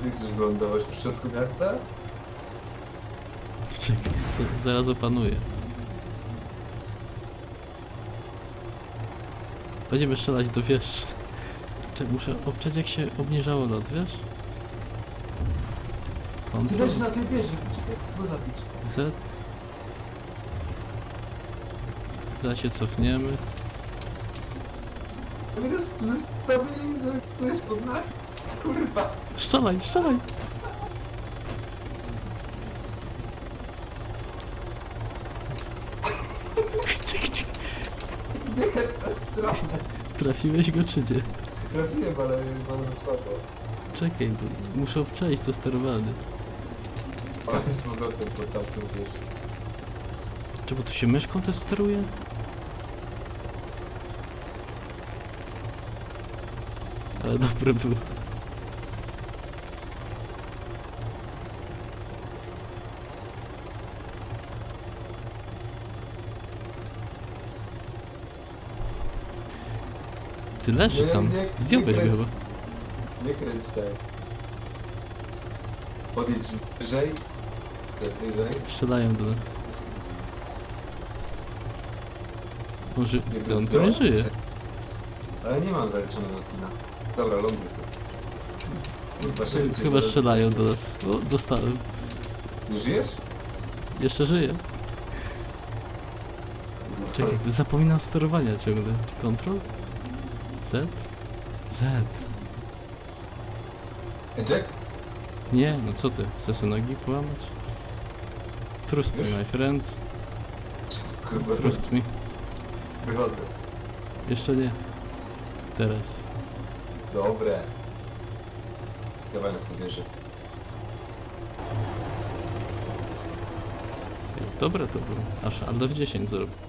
Gdzie chcesz wylądować? W środku miasta? Czekaj, z- zaraz opanuję. Będziemy strzelać do wież. Czekaj, muszę obczać jak się obniżało lot, wiesz? Ty leży na tej wieży, czekaj, go zabić. Z. Zaraz się cofniemy. Minus stabilizuj, tu jest pod nami. Kurwa. Strzelaj, strzelaj! Nie, strona. Trafiłeś go czy nie? Trafiłem, ale bardzo słabo. Czekaj, bo muszę obczaić to sterowanie. Ale z powrotem pod tamtą wieżę. Czy bo tu się myszką to steruje? Ale dobre było. Ty leży Nie, tam. nie, nie Zdjąłeś go kręć. chyba. Nie kręć tak. Podjedź wyżej. Wyżej. Strzelają do nas. Ży... Nie Ty, on to nie żyje. Ale nie mam zaliczonego kina. Dobra, ląduj tu. Kurwa, szybciej. Chyba bo- strzelają do nas. O, dostałem. Nie żyjesz? Jeszcze żyję. Czekaj, zapominam sterowania ciągle. Control? Z? Z. Eject? Nie, no co ty? Sobie nogi połamać? Trust me, my friend. Kurwa, Trust me. Wychodzę. Jeszcze nie. Teraz. Dobre. Dawaj na tę wieżę. Dobre to było. Aż Aldo w 10 zrobił.